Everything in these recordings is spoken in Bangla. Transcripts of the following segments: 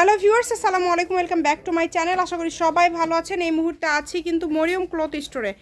হ্যালো ভিউয়ার্স, আসসালামু আলাইকুম, welcome back to my channel. আশা করি সবাই ভালো আছেন। এই মুহূর্তে আছি কিন্তু মরিয়ম ক্লথ স্টোরে।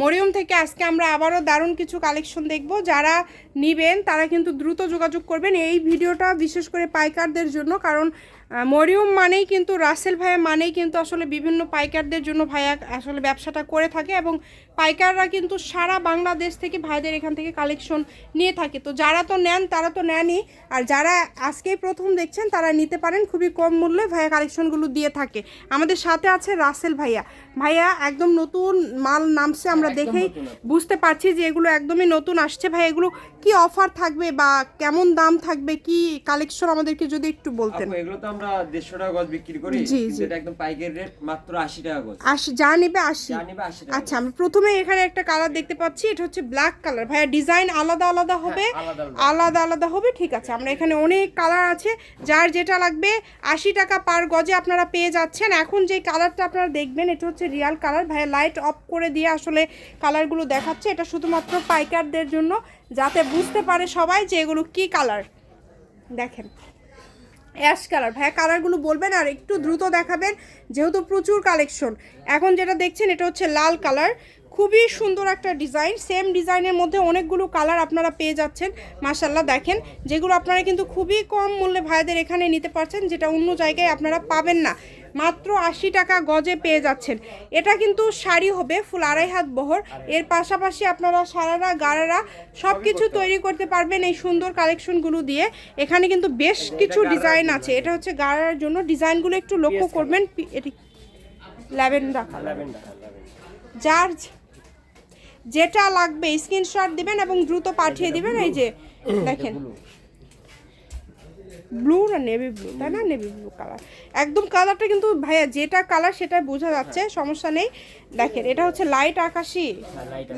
মরিয়ম থেকে আজকে আমরা আবারও দারুণ কিছু কালেকশন দেখব। যারা নিবেন, তারা কিন্তু দ্রুত যোগাযোগ করবেন এই ভিডিওটা, বিশেষ করে পাইকারদের জন্য। কারণ মরিয়ম মানেই কিন্তু রাসেল ভাইয়া মানেই কিন্তু আসলে বিভিন্ন পাইকারদের জন্য ভাইয়া আসলে ব্যবসাটা করে থাকে এবং পাইকাররা কিন্তু সারা বাংলাদেশ থেকে ভাইদের এখান থেকে কালেকশন নিয়ে থাকে। তো যারা তো নেন তারা তো নেনই। আর যারা আজকেই প্রথম দেখছেন তারা নিতে পারেন খুবই কম মূল্যে ভাইয়া কালেকশনগুলো দিয়ে থাকে। আমাদের সাথে আছে রাসেল ভাইয়া। ভাইয়া একদম নতুন মাল নামছে আমরা দেখেই বুঝতে পারছি যে এগুলো একদমই নতুন আসছে। ভাই এগুলো কি অফার থাকবে বা কেমন দাম থাকবে কি কালেকশন আমাদেরকে যদি একটু বলতেন? এগুলো তো আমরা দেড়শো টাকা গজ বিক্রি করি এটা একদম পাইকারি রেট মাত্র আশি টাকা গজ। আশি যা নেবে আশি। যা নিবে আশি টাকা আচ্ছা আমরা প্রথমে এখানে একটা কালার দেখতে পাচ্ছি এটা হচ্ছে ব্ল্যাক কালার। ভাইয়া ডিজাইন আলাদা আলাদা হবে? হ্যাঁ, আলাদা আলাদা। হবে? ঠিক আছে আমরা এখানে অনেক কালার আছে যার যেটা লাগবে আশি টাকা পার গজে আপনারা পেয়ে যাচ্ছেন। এখন যে কালারটা আপনারা দেখবেন এটা হচ্ছে রিয়াল কালার। ভাইয়া লাইট অফ করে দিয়ে আসলে কালারগুলো দেখাচ্ছে। এটা শুধুমাত্র পাইকারদের জন্য যাতে বুঝতে পারে সবাই যে এগুলো কি কালার। দেখেন অ্যাশ কালার। ভাইয়া কালারগুলো বলবেন আর একটু দ্রুত দেখাবেন, যেহেতু প্রচুর কালেকশন। এখন যেটা দেখছেন, এটা হচ্ছে লাল কালার। খুবই সুন্দর একটা ডিজাইন সেম ডিজাইনের মধ্যে অনেকগুলো কালার আপনারা পেয়ে যাচ্ছেন। মাসাল্লাহ দেখেন যেগুলো আপনারা কিন্তু খুবই কম মূল্যে ভাইদের এখানে নিতে পারছেন যেটা অন্য জায়গায় আপনারা পাবেন না। মাত্র আশি টাকা গজে পেয়ে যাচ্ছেন। এটা কিন্তু শাড়ি হবে ফুল আড়াই হাত বহর। এর পাশাপাশি আপনারা সারারা গাড়ারা সব কিছু তৈরি করতে পারবেন এই সুন্দর কালেকশনগুলো দিয়ে। এখানে কিন্তু বেশ কিছু ডিজাইন আছে। এটা হচ্ছে গাড়ার জন্য। ডিজাইনগুলো একটু লক্ষ্য করবেন এটি ল্যাভেন্ডার যার যেটা লাগবে স্ক্রিনশট দিবেন এবং দ্রুত পাঠিয়ে দিবেন এই যে দেখেন। ব্লু না নেভি ব্লু তাই না? নেভি ব্লু কালার একদম কালারটা কিন্তু ভাইয়া যেটা কালার সেটা বোঝা যাচ্ছে সমস্যা নেই। দেখেন এটা হচ্ছে লাইট আকাশি।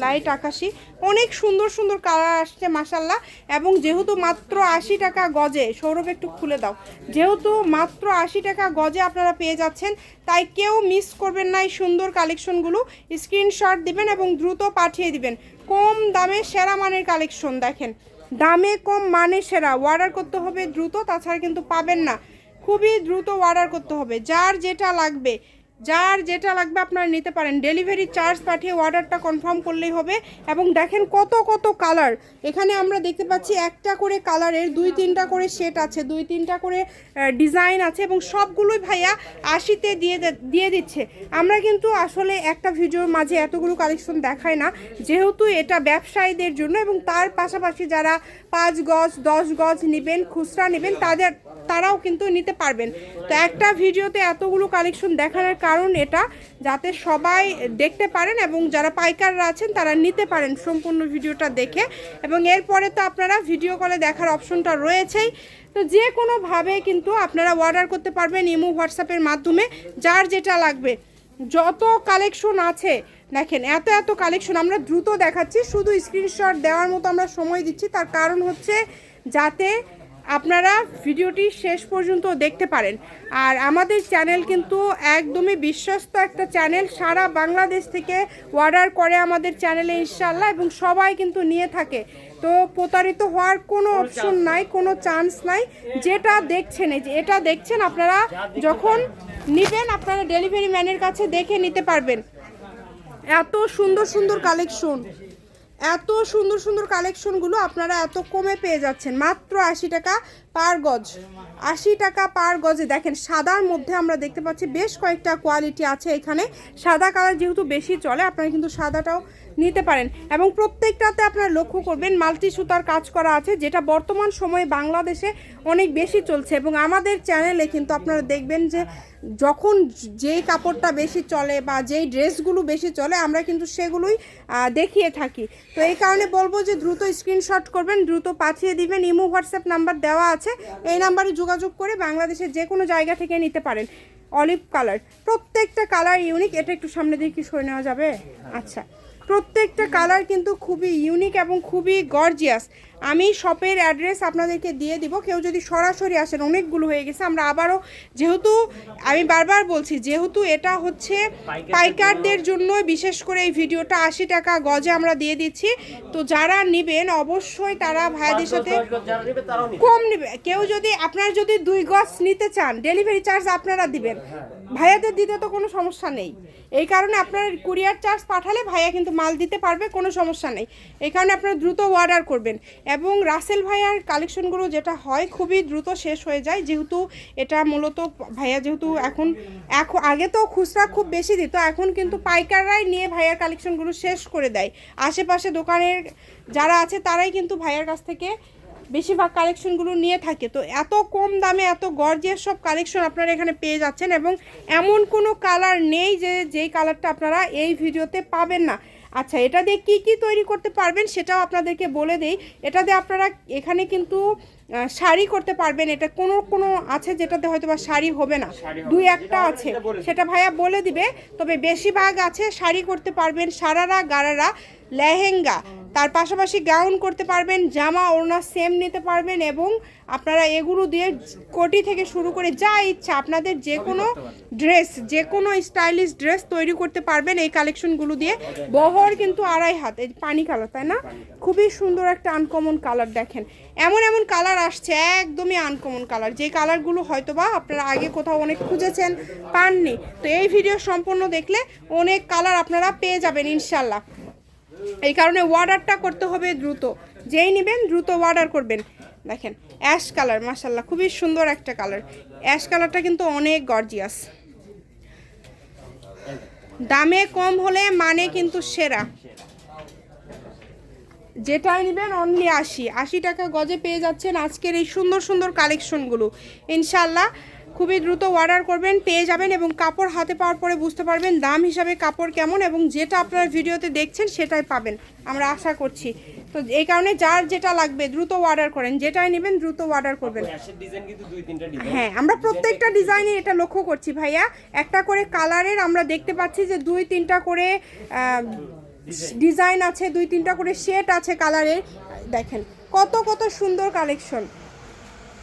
লাইট আকাশি। অনেক সুন্দর সুন্দর কালার আসছে মাসাল্লাহ এবং যেহেতু মাত্র আশি টাকা গজে সৌরভ একটু খুলে দাও। যেহেতু মাত্র আশি টাকা গজে আপনারা পেয়ে যাচ্ছেন তাই কেউ মিস করবেন না এই সুন্দর কালেকশনগুলো স্ক্রিনশট দিবেন এবং দ্রুত পাঠিয়ে দিবেন। কম দামে সেরা মানের কালেকশন দেখেন। দামে কম মানে সেরা। অর্ডার করতে হবে দ্রুত, তাছাড়া কিন্তু পাবেন না। খুবই দ্রুত অর্ডার করতে হবে। যার যেটা লাগবে যার যেটা লাগবে আপনারা নিতে পারেন। ডেলিভারি চার্জ পাঠিয়ে অর্ডারটা কনফার্ম করলেই হবে এবং দেখেন কত কত কালার এখানে আমরা দেখতে পাচ্ছি একটা করে কালারের দুই, তিনটা করে সেট আছে। দুই, তিনটা করে ডিজাইন আছে এবং সবগুলোই ভাইয়া আশিতে দিয়ে দিয়ে দিচ্ছে। আমরা কিন্তু আসলে একটা ভিডিওর মাঝে এতগুলো কালেকশন দেখাই না। যেহেতু এটা ব্যবসায়ীদের জন্য এবং তার পাশাপাশি যারা পাঁচ গজ, দশ গজ নেবেন, খুচরা নেবেন, তাদের, তারাও কিন্তু নিতে পারবেন। তো একটা ভিডিওতে এতগুলো কালেকশন দেখানোর কারণ এটা যাতে সবাই দেখতে পারেন এবং যারা পাইকাররা আছেন তারা নিতে পারেন সম্পূর্ণ ভিডিওটা দেখে। এবং এরপরে তো আপনারা ভিডিও কলে দেখার অপশনটা রয়েছেই। তো যে কোনোভাবে কিন্তু আপনারা অর্ডার করতে পারবেন ইমো হোয়াটসঅ্যাপের মাধ্যমে, যার যেটা লাগবে। যত কালেকশন আছে, দেখেন, এত এত কালেকশন আমরা দ্রুত দেখাচ্ছি। শুধু স্ক্রিনশট দেওয়ার মতো আমরা সময় দিচ্ছি। তার কারণ হচ্ছে যাতে আপনারা ভিডিওটি শেষ পর্যন্ত দেখতে পারেন। আর আমাদের চ্যানেল কিন্তু একদমই বিশ্বস্ত একটা চ্যানেল। সারা বাংলাদেশ থেকে অর্ডার করে আমাদের চ্যানেলে ইনশাল্লাহ এবং সবাই কিন্তু নিয়ে থাকে। তো প্রতারিত হওয়ার কোনো অপশন নাই কোনো চান্স নাই। যেটা দেখছেন এই যে এটা দেখছেন আপনারা যখন নেবেন আপনারা ডেলিভারি ম্যানের কাছে দেখে নিতে পারবেন। এত সুন্দর সুন্দর কালেকশন এত সুন্দর সুন্দর কালেকশনগুলো আপনারা এত কমে পেয়ে যাচ্ছেন। মাত্র আশি টাকা পার গজ, আশি টাকা পার গজে। দেখেন, সাদার মধ্যে আমরা দেখতে পাচ্ছি বেশ কয়েকটা কোয়ালিটি আছে এখানে। সাদা কালার যেহেতু বেশি চলে, আপনারা কিন্তু সাদাটাও নিতে পারেন। এবং প্রত্যেকটাতে আপনারা লক্ষ্য করবেন মাল্টি সুতার কাজ করা আছে, যেটা বর্তমান সময়ে বাংলাদেশে অনেক বেশি চলছে। এবং আমাদের চ্যানেলে কিন্তু আপনারা দেখবেন যে, যখন যেই কাপড়টা বেশি চলে বা যেই ড্রেসগুলো বেশি চলে, আমরা কিন্তু সেগুলোই দেখিয়ে থাকি। তো এই কারণে বলব যে, দ্রুত স্ক্রিনশট করবেন, দ্রুত পাঠিয়ে দিবেন। ইমো, হোয়াটসঅ্যাপ নাম্বার দেওয়া আছে। এই নাম্বারে যোগাযোগ করে বাংলাদেশের যে কোনো জায়গা থেকে নিতে পারেন। Olive colour. প্রত্যেকটা কালার ইউনিক। এটা একটু সামনে দিয়ে কি সরে নেওয়া যাবে? আচ্ছা। প্রত্যেকটা কালার কিন্তু খুবই ইউনিক এবং খুবই গর্জিয়াস। আমি শপের অ্যাড্রেস আপনাদেরকে দিয়ে দিব। কেউ যদি সরাসরি আসেন অনেকগুলো হয়ে গেছে। আমরা আবারও যেহেতু আমি বারবার বলছি যেহেতু এটা হচ্ছে পাইকারদের জন্য বিশেষ করে এই ভিডিওটা আশি টাকা গজে আমরা দিয়ে দিচ্ছি। তো যারা নেবেন অবশ্যই তারা ভাইয়াদের সাথে কম নেবে। কেউ যদি আপনার যদি দুই গজ নিতে চান ডেলিভারি চার্জ আপনারা দিবেন। ভাইয়াদের দিতে তো কোনো সমস্যা নেই। এই কারণে আপনার কুরিয়ার চার্জ পাঠালে ভাইয়া কিন্তু মাল দিতে পারবে, কোনো সমস্যা নেই। এই কারণে আপনারা দ্রুত অর্ডার করবেন। এবং রাসেল ভাইয়ার কালেকশনগুলো যেটা হয়, খুবই দ্রুত শেষ হয়ে যায়। যেহেতু এটা মূলত ভাইয়া যেহেতু এখন এখন আগে তো খুচরা খুব বেশি দিত, এখন কিন্তু পাইকাররাই নিয়ে ভাইয়ার কালেকশনগুলো শেষ করে দেয়। আশেপাশে দোকানের যারা আছে, তারাই কিন্তু ভাইয়ার কাছ থেকে বেশিরভাগ কালেকশনগুলো নিয়ে থাকে। তো এত কম দামে এত গর্জিয়াস সব কালেকশন আপনারা এখানে পেয়ে যাচ্ছেন এবং এমন কোনো কালার নেই যে যেই কালারটা আপনারা এই ভিডিওতে পাবেন না। আচ্ছা এটা দিয়ে কি কি তৈরি করতে পারবেন সেটাও আপনাদেরকে বলে দেই। এটা দিয়ে আপনারা এখানে কিন্তু শাড়ি করতে পারবেন। এটা কোনো কোনো আছে যেটাতে হয়তো বা শাড়ি হবে না। দুই একটা আছে। সেটা সেটা ভাইয়া বলে দিবে। তবে বেশিরভাগ আছে শাড়ি করতে পারবেন। সারারা গারারা লেহেঙ্গা। তার পাশাপাশি গাউন করতে পারবেন জামা ওড়না সেম নিতে পারবেন এবং আপনারা এগুলো দিয়ে কোটি থেকে শুরু করে যা ইচ্ছা আপনাদের যে কোনো ড্রেস যে কোনো স্টাইলিশ ড্রেস তৈরি করতে পারবেন এই কালেকশনগুলো দিয়ে। বহর কিন্তু আড়াই হাত এই পানি কালার তাই না? খুবই সুন্দর একটা আনকমন কালার দেখেন। এমন এমন কালার আসছে একদমই আনকমন কালার যে কালারগুলো হয়তো বা আপনারা আগে কোথাও অনেক খুঁজেছেন পাননি। তো এই ভিডিও সম্পূর্ণ দেখলে অনেক কালার আপনারা পেয়ে যাবেন ইনশাল্লাহ। এই কারণে অর্ডারটা করতে হবে দ্রুত। যেই নেবেন দ্রুত অর্ডার করবেন। দেখেন অ্যাশ কালার মাসাল্লাহ খুবই সুন্দর একটা কালার অ্যাশ কালারটা কিন্তু অনেক গর্জিয়াস দামে কম হলে মানে কিন্তু সেরা। যেটাই নেবেন অনলি আশি। আশি টাকা গজে পেয়ে যাচ্ছেন আজকের এই সুন্দর সুন্দর কালেকশনগুলো ইনশাল্লাহ খুবই দ্রুত অর্ডার করবেন পেয়ে যাবেন এবং কাপড় হাতে পাওয়ার পরে বুঝতে পারবেন দাম হিসাবে কাপড় কেমন এবং যেটা আপনারা ভিডিওতে দেখছেন সেটাই পাবেন আমরা আশা করছি। তো এই কারণে যার যেটা লাগবে দ্রুত অর্ডার করেন যেটাই নেবেন দ্রুত অর্ডার করবেন। হ্যাঁ আমরা প্রত্যেকটা ডিজাইনে এটা লক্ষ্য করছি ভাইয়া। একটা করে কালারের আমরা দেখতে পাচ্ছি যে দুই তিনটা করে ডিজাইন আছে দুই তিনটা করে শেড আছে কালারের দেখেন কত কত সুন্দর কালেকশন এই যে কালারটা দেখেন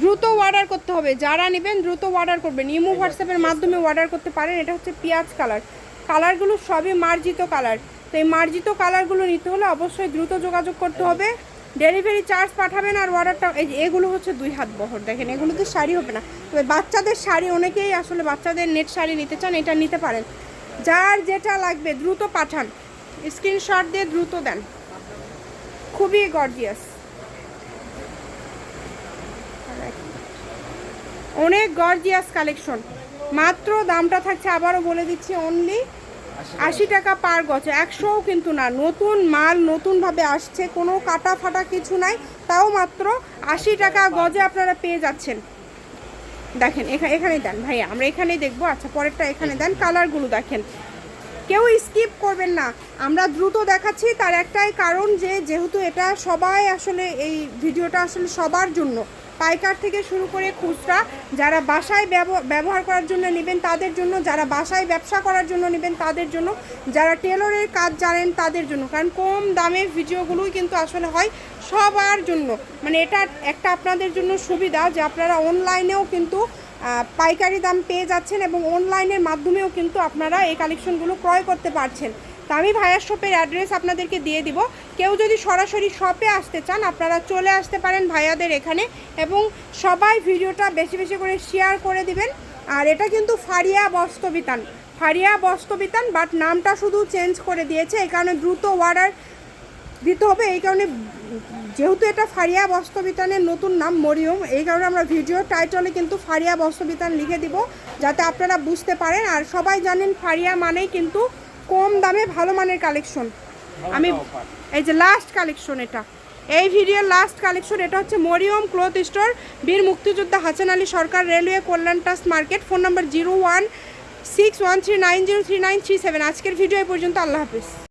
দ্রুত অর্ডার করতে হবে। যারা নেবেন দ্রুত অর্ডার করবেন। ইমো হোয়াটসঅ্যাপের মাধ্যমে অর্ডার করতে পারেন। এটা হচ্ছে পেঁয়াজ কালার। কালারগুলো সবই মার্জিত কালার। তো এই মার্জিত কালারগুলো নিতে হলে অবশ্যই দ্রুত যোগাযোগ করতে হবে। ডেলিভারি চার্জ পাঠাবেন আর অর্ডারটা এই এগুলো হচ্ছে দুই হাত বহর। দেখেন এগুলোতে শাড়ি হবে না। তবে বাচ্চাদের শাড়ি অনেকেই আসলে বাচ্চাদের নেট শাড়ি নিতে চান এটা নিতে পারেন। যার যেটা লাগবে দ্রুত পাঠান। স্ক্রিনশট দিয়ে দ্রুত দেন। খুবই গর্জিয়াস অনেক গর্জিয়াস কালেকশন মাত্র দামটা থাকছে, আবারও বলে দিচ্ছি অনলি আশি টাকা পার গজ। একশোও কিন্তু না, নতুন মাল নতুনভাবে আসছে, কোনো কাটা ফাটা কিছু নাই, তাও মাত্র আশি টাকা গজে আপনারা পেয়ে যাচ্ছেন। দেখেন এখানে এখানেই দেন ভাইয়া, আমরা এখানেই দেখব। আচ্ছা পরেরটা এখানে দেন কালারগুলো দেখেন। কেউ স্কিপ করবেন না, আমরা দ্রুত দেখাচ্ছি, তার একটাই কারণ যে, যেহেতু এটা সবাই আসলে এই ভিডিওটা আসলে সবার জন্য। পাইকার থেকে শুরু করে খুচরা, যারা বাসায় ব্যবহার করার জন্য নেবেন তাদের জন্য, যারা বাসায় ব্যবসা করার জন্য নেবেন তাদের জন্য, যারা টেলরের কাজ জানেন তাদের জন্য। কারণ কম দামের ভিডিওগুলোই কিন্তু আসলে হয় সবার জন্য। মানে এটা একটা আপনাদের জন্য সুবিধা যে আপনারা অনলাইনেও কিন্তু পাইকারি দাম পেয়ে যাচ্ছেন এবং অনলাইনের মাধ্যমেও কিন্তু আপনারা এই কালেকশনগুলো ক্রয় করতে পারছেন। তো আমি ভাইয়ার শপের অ্যাড্রেস আপনাদেরকে দিয়ে দিব। কেউ যদি সরাসরি শপে আসতে চান, আপনারা চলে আসতে পারেন ভাইয়াদের এখানে এবং সবাই ভিডিওটা বেশি বেশি করে শেয়ার করে দিবেন। আর এটা কিন্তু ফারিয়া বস্তবিতান ফারিয়া বস্তবিতান বাট নামটা শুধু চেঞ্জ করে দিয়েছে, এই কারণে দ্রুত অর্ডার দিতে হবে। এই কারণে যেহেতু এটা ফারিয়া বস্ত্রবিতানের নতুন নাম, মরিয়ম, এই কারণে আমরা ভিডিও টাইটলে কিন্তু ফারিয়া বস্ত্রবিতান লিখে দিব, যাতে আপনারা বুঝতে পারেন। আর সবাই জানেন ফারিয়া মানেই কিন্তু কম দামে ভালো মানের কালেকশন আমি এই যে লাস্ট কালেকশন এটা। এই ভিডিওর লাস্ট কালেকশন এটা হচ্ছে মরিয়ম ক্লথ স্টোর বীর মুক্তিযোদ্ধা হাসান আলী সরকার রেলওয়ে কল্যাণ trust market phone number zero one six one three nine zero three nine three seven আজকের ভিডিও এই পর্যন্ত, আল্লাহ হাফিজ।